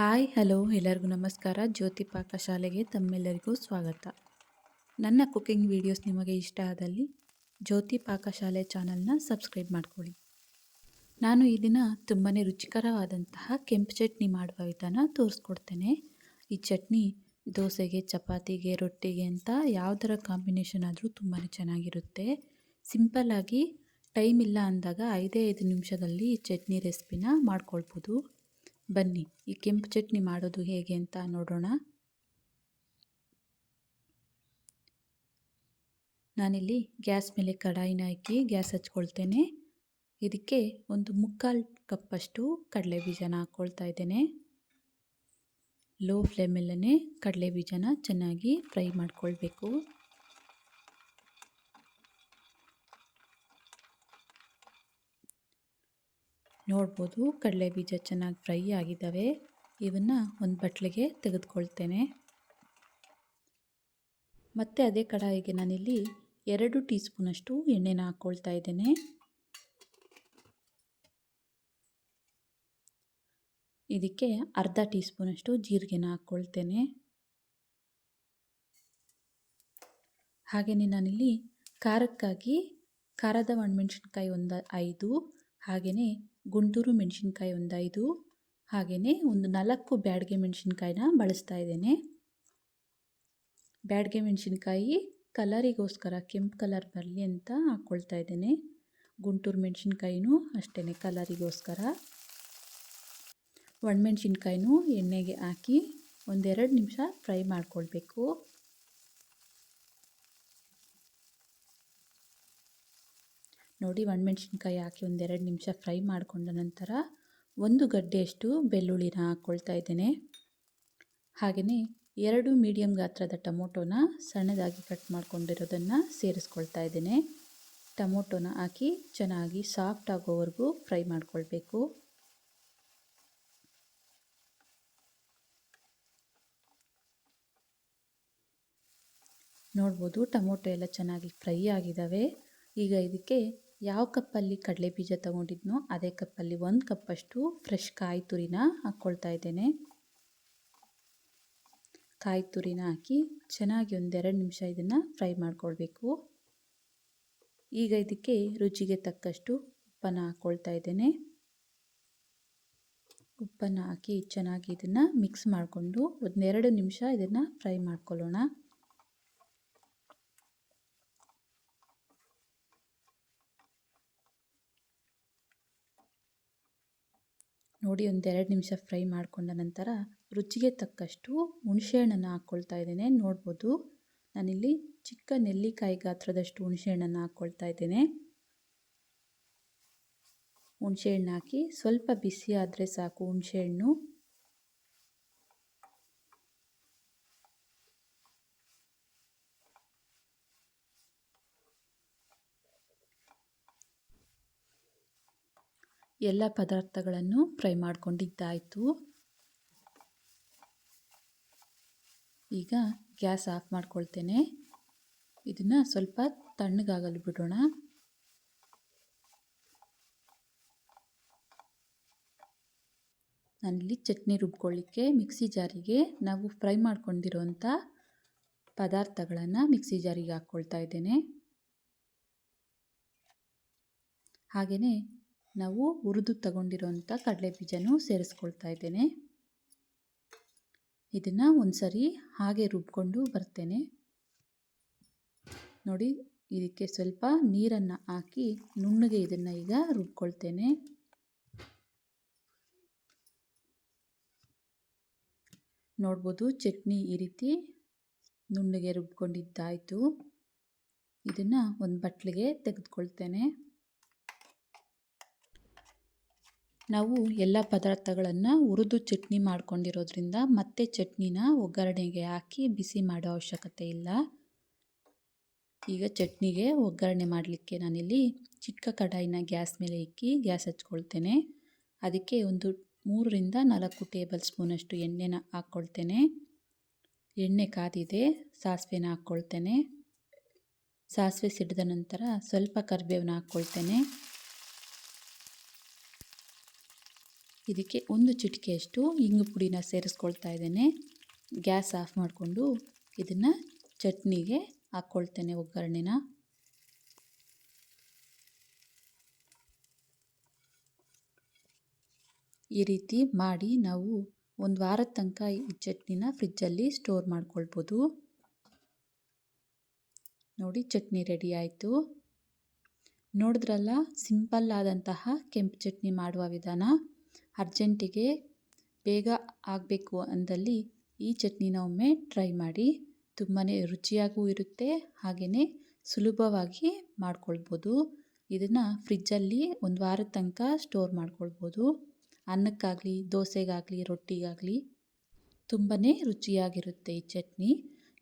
Hi, hello, ಎಲ್ಲರಿಗೂ ನಮಸ್ಕಾರ. ಜ್ಯೋತಿ ಪಾಕಶಾಲೆಗೆ ತಮ್ಮೆಲ್ಲರಿಗೂ ಸ್ವಾಗತ. ನನ್ನ ಕುಕ್ಕಿಂಗ್ ವಿಡಿಯೋಸ್ ನಿಮಗೆ ಇಷ್ಟ ಆದಲ್ಲಿ ಜ್ಯೋತಿ ಪಾಕಶಾಲೆ ಚಾನಲ್ನ ಸಬ್ಸ್ಕ್ರೈಬ್ ಮಾಡ್ಕೊಳ್ಳಿ. ನಾನು ಈ ದಿನ ತುಂಬಾ ರುಚಿಕರವಾದಂತಹ ಕೆಂಪು ಚಟ್ನಿ ಮಾಡುವ ವಿಧಾನ ತೋರಿಸ್ಕೊಡ್ತೇನೆ. ಈ ಚಟ್ನಿ ದೋಸೆಗೆ, ಚಪಾತಿಗೆ, ರೊಟ್ಟಿಗೆ ಅಂತ ಯಾವುದರ ಕಾಂಬಿನೇಷನ್ ಆದರೂ ತುಂಬಾ ಚೆನ್ನಾಗಿರುತ್ತೆ. ಸಿಂಪಲ್ಲಾಗಿ ಟೈಮ್ ಇಲ್ಲ ಅಂದಾಗ ಐದೇ ಐದು ನಿಮಿಷದಲ್ಲಿ ಈ ಚಟ್ನಿ ರೆಸಿಪಿನ ಮಾಡ್ಕೊಳ್ಬೋದು. ಬನ್ನಿ, ಈ ಕೆಂಪು ಚಟ್ನಿ ಮಾಡೋದು ಹೇಗೆ ಅಂತ ನೋಡೋಣ. ನಾನಿಲ್ಲಿ ಗ್ಯಾಸ್ ಮೇಲೆ ಕಡಾಯಿನ ಹಾಕಿ ಗ್ಯಾಸ್ ಹಚ್ಕೊಳ್ತೇನೆ. ಇದಕ್ಕೆ ಒಂದು ಮುಕ್ಕಾಲು ಕಪ್ಪಷ್ಟು ಕಡಲೆ ಬೀಜನ ಹಾಕ್ಕೊಳ್ತಾ ಇದ್ದೇನೆ. ಲೋ ಫ್ಲೇಮಲ್ಲೇ ಕಡಲೆ ಬೀಜನ ಚೆನ್ನಾಗಿ ಫ್ರೈ ಮಾಡ್ಕೊಳ್ಬೇಕು. ನೋಡ್ಬೋದು. ಕಡಲೆ ಬೀಜ ಚೆನ್ನಾಗಿ ಫ್ರೈ ಆಗಿದ್ದಾವೆ ಇವನ್ನು ಒಂದು ಬಟ್ಲಿಗೆ ತೆಗೆದುಕೊಳ್ತೇನೆ. ಮತ್ತು ಅದೇ ಕಡಾಯಿಗೆ ನಾನಿಲ್ಲಿ ಎರಡು ಟೀ ಸ್ಪೂನಷ್ಟು ಎಣ್ಣೆನ ಹಾಕ್ಕೊಳ್ತಾ ಇದ್ದೇನೆ. ಇದಕ್ಕೆ ಅರ್ಧ ಟೀ ಸ್ಪೂನಷ್ಟು ಜೀರಿಗೆನ ಹಾಕ್ಕೊಳ್ತೇನೆ ಹಾಗೆಯೇ ನಾನಿಲ್ಲಿ ಖಾರಕ್ಕಾಗಿ ಖಾರದ ಒಣಮೆಣ್ಸಿನ್ಕಾಯಿ ಒಂದು ಐದು ಹಾಗೆಯೇ ಗುಂಟೂರು ಮೆಣಸಿನ್ಕಾಯಿ ಒಂದು ಐದು ಹಾಗೆಯೇ ಒಂದು ನಾಲ್ಕು ಬ್ಯಾಡ್ಗೆ ಮೆಣಸಿನ್ಕಾಯಿನ ಬಳಸ್ತಾ ಇದ್ದೇನೆ. ಬ್ಯಾಡ್ಗೆ ಮೆಣಸಿನ್ಕಾಯಿ ಕಲರಿಗೋಸ್ಕರ, ಕೆಂಪು ಕಲರ್ ಬರಲಿ ಅಂತ ಹಾಕ್ಕೊಳ್ತಾ ಇದ್ದೇನೆ. ಗುಂಟೂರು ಮೆಣಸಿನ್ಕಾಯಿನೂ ಅಷ್ಟೇ ಕಲರಿಗೋಸ್ಕರ. ಒಣಮೆಣ್ಸಿನ್ಕಾಯಿನೂ ಎಣ್ಣೆಗೆ ಹಾಕಿ ಒಂದೆರಡು ನಿಮಿಷ ಫ್ರೈ ಮಾಡ್ಕೊಳ್ಬೇಕು. ನೋಡಿ ಒಣಮೆಣ್ಸಿನ್ಕಾಯಿ ಹಾಕಿ ಒಂದೆರಡು ನಿಮಿಷ ಫ್ರೈ ಮಾಡಿಕೊಂಡ ನಂತರ ಒಂದು ಗಡ್ಡೆಯಷ್ಟು ಬೆಳ್ಳುಳ್ಳಿನ ಹಾಕ್ಕೊಳ್ತಾ ಇದ್ದೇನೆ. ಹಾಗೆಯೇ ಎರಡು ಮೀಡಿಯಮ್ ಗಾತ್ರದ ಟೊಮೊಟೊನ ಸಣ್ಣದಾಗಿ ಕಟ್ ಮಾಡಿಕೊಂಡಿರೋದನ್ನು ಸೇರಿಸ್ಕೊಳ್ತಾ ಇದ್ದೇನೆ. ಟೊಮೊಟೊನ ಹಾಕಿ ಚೆನ್ನಾಗಿ ಸಾಫ್ಟ್ ಆಗೋವರೆಗೂ ಫ್ರೈ ಮಾಡಿಕೊಳ್ಬೇಕು. ನೋಡ್ಬೋದು ಟೊಮೊಟೊ ಎಲ್ಲ ಚೆನ್ನಾಗಿ ಫ್ರೈ ಆಗಿದ್ದಾವೆ. ಈಗ ಇದಕ್ಕೆ ಯಾವ ಕಪ್ಪಲ್ಲಿ ಕಡಲೆ ಬೀಜ ತಗೊಂಡಿದ್ನೋ ಅದೇ ಕಪ್ಪಲ್ಲಿ ಒಂದು ಕಪ್ಪಷ್ಟು ಫ್ರೆಶ್ ಕಾಯಿ ತುರಿನ ಹಾಕ್ಕೊಳ್ತಾ ಇದ್ದೇನೆ. ಕಾಯಿ ತುರಿನ ಹಾಕಿ ಚೆನ್ನಾಗಿ ಒಂದೆರಡು ನಿಮಿಷ ಇದನ್ನು ಫ್ರೈ ಮಾಡ್ಕೊಳ್ಬೇಕು. ಈಗ ಇದಕ್ಕೆ ರುಚಿಗೆ ತಕ್ಕಷ್ಟು ಉಪ್ಪನ್ನು ಹಾಕ್ಕೊಳ್ತಾ ಇದ್ದೇನೆ. ಉಪ್ಪನ್ನು ಹಾಕಿ ಚೆನ್ನಾಗಿ ಇದನ್ನು ಮಿಕ್ಸ್ ಮಾಡಿಕೊಂಡು ಒಂದೆರಡು ನಿಮಿಷ ಇದನ್ನು ಫ್ರೈ ಮಾಡ್ಕೊಳ್ಳೋಣ. ನೋಡಿ ಒಂದೆರಡು ನಿಮಿಷ ಫ್ರೈ ಮಾಡಿಕೊಂಡ ನಂತರ ರುಚಿಗೆ ತಕ್ಕಷ್ಟು ಹುಣಸೆಹಣ್ಣನ್ನು ಹಾಕ್ಕೊಳ್ತಾ ಇದ್ದೇನೆ. ನೋಡ್ಬೋದು, ನಾನಿಲ್ಲಿ ಚಿಕ್ಕ ನೆಲ್ಲಿಕಾಯಿ ಗಾತ್ರದಷ್ಟು ಹುಣಸೆಹಣ್ಣನ್ನು ಹಾಕ್ಕೊಳ್ತಾ ಇದ್ದೇನೆ. ಹುಣಸೆಹಣ್ಣು ಹಾಕಿ ಸ್ವಲ್ಪ ಬಿಸಿ ಆದರೆ ಸಾಕು ಹುಣಸೆಹಣ್ಣು. ಎಲ್ಲ ಪದಾರ್ಥಗಳನ್ನು ಫ್ರೈ ಮಾಡಿಕೊಂಡಿದ್ದಾಯಿತು. ಈಗ ಗ್ಯಾಸ್ ಆಫ್ ಮಾಡ್ಕೊಳ್ತೇನೆ. ಇದನ್ನು ಸ್ವಲ್ಪ ತಣ್ಣಗಾಗಲು ಬಿಡೋಣ. ನಾನಿಲ್ಲಿ ಚಟ್ನಿ ರುಬ್ಕೊಳ್ಳಿಕ್ಕೆ ಮಿಕ್ಸಿ ಜಾರಿಗೆ ನಾವು ಫ್ರೈ ಮಾಡ್ಕೊಂಡಿರೋಂಥ ಪದಾರ್ಥಗಳನ್ನು ಮಿಕ್ಸಿ ಜಾರಿಗೆ ಹಾಕ್ಕೊಳ್ತಾ ಇದ್ದೇನೆ. ಹಾಗೆಯೇ ನಾವು ಹುರಿದು ತಗೊಂಡಿರೋಂಥ ಕಡಲೆ ಬೀಜನೂ ಸೇರಿಸ್ಕೊಳ್ತಾ ಇದ್ದೇನೆ. ಇದನ್ನು ಒಂದು ಸರಿ ಹಾಗೆ ರುಬ್ಕೊಂಡು ಬರ್ತೇನೆ. ನೋಡಿ, ಇದಕ್ಕೆ ಸ್ವಲ್ಪ ನೀರನ್ನು ಹಾಕಿ ನುಣ್ಣಗೆ ಇದನ್ನು ಈಗ ರುಬ್ಕೊಳ್ತೇನೆ. ನೋಡ್ಬೋದು ಚಟ್ನಿ ಈ ರೀತಿ ನುಣ್ಣಗೆ ರುಬ್ಕೊಂಡಿದ್ದಾಯಿತು. ಇದನ್ನು ಒಂದು ಬಟ್ಲಿಗೆ ತೆಗೆದುಕೊಳ್ತೇನೆ. ನಾವು ಎಲ್ಲ ಪದಾರ್ಥಗಳನ್ನು ಹುರಿದು ಚಟ್ನಿ ಮಾಡ್ಕೊಂಡಿರೋದ್ರಿಂದ ಮತ್ತೆ ಚಟ್ನಿನ ಒಗ್ಗರಣೆಗೆ ಹಾಕಿ ಬಿಸಿ ಮಾಡೋ ಅವಶ್ಯಕತೆ ಇಲ್ಲ. ಈಗ ಚಟ್ನಿಗೆ ಒಗ್ಗರಣೆ ಮಾಡಲಿಕ್ಕೆ ನಾನಿಲ್ಲಿ ಚಿಕ್ಕ ಕಡಾಯಿನ ಗ್ಯಾಸ್ ಮೇಲೆ ಇಕ್ಕಿ ಗ್ಯಾಸ್ ಹಚ್ಕೊಳ್ತೇನೆ. ಅದಕ್ಕೆ ಒಂದು ಮೂರರಿಂದ ನಾಲ್ಕು ಟೇಬಲ್ ಸ್ಪೂನಷ್ಟು ಎಣ್ಣೆನ ಹಾಕ್ಕೊಳ್ತೇನೆ. ಎಣ್ಣೆ ಕಾದಿದೆ, ಸಾಸಿವೆನ ಹಾಕ್ಕೊಳ್ತೇನೆ. ಸಾಸಿವೆ ಸಿಡಿದ ನಂತರ ಸ್ವಲ್ಪ ಕರಿಬೇವನ್ನ ಹಾಕ್ಕೊಳ್ತೇನೆ. ಇದಕ್ಕೆ ಒಂದು ಚಿಟಿಕೆಯಷ್ಟು ಇಂಗು ಪುಡಿನ ಸೇರಿಸ್ಕೊಳ್ತಾ ಇದ್ದೇನೆ. ಗ್ಯಾಸ್ ಆಫ್ ಮಾಡಿಕೊಂಡು ಇದನ್ನು ಚಟ್ನಿಗೆ ಹಾಕ್ಕೊಳ್ತೇನೆ ಒಗ್ಗರಣೆನ. ಈ ರೀತಿ ಮಾಡಿ ನಾವು ಒಂದು ವಾರದ ತನಕ ಈ ಚಟ್ನಿನ ಫ್ರಿಜ್ಜಲ್ಲಿ ಸ್ಟೋರ್ ಮಾಡ್ಕೊಳ್ಬೋದು. ನೋಡಿ ಚಟ್ನಿ ರೆಡಿ ಆಯಿತು. ನೋಡಿದ್ರಲ್ಲ ಸಿಂಪಲ್ ಆದಂತಹ ಕೆಂಪು ಚಟ್ನಿ ಮಾಡುವ ವಿಧಾನ. ಅರ್ಜೆಂಟಿಗೆ ಬೇಗ ಆಗಬೇಕು ಅಂದಲ್ಲಿ ಈ ಚಟ್ನಿನ ಒಮ್ಮೆ ಟ್ರೈ ಮಾಡಿ. ತುಂಬಾ ರುಚಿಯಾಗೂ ಇರುತ್ತೆ ಹಾಗೆಯೇ ಸುಲಭವಾಗಿ ಮಾಡ್ಕೊಳ್ಬೋದು. ಇದನ್ನು ಫ್ರಿಜ್ಜಲ್ಲಿ ಒಂದು ವಾರದ ತನಕ ಸ್ಟೋರ್ ಮಾಡ್ಕೊಳ್ಬೋದು. ಅನ್ನಕ್ಕಾಗಲಿ, ದೋಸೆಗಾಗಲಿ, ರೊಟ್ಟಿಗಾಗಲಿ ತುಂಬಾ ರುಚಿಯಾಗಿರುತ್ತೆ ಈ ಚಟ್ನಿ.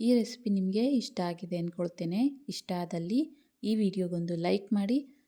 ಈ ರೆಸಿಪಿ ನಿಮಗೆ ಇಷ್ಟ ಆಗಿದೆ ಅಂದ್ಕೊಳ್ತೇನೆ ಇಷ್ಟ ಆದಲ್ಲಿ ಈ ವಿಡಿಯೋಗೊಂದು ಲೈಕ್ ಮಾಡಿ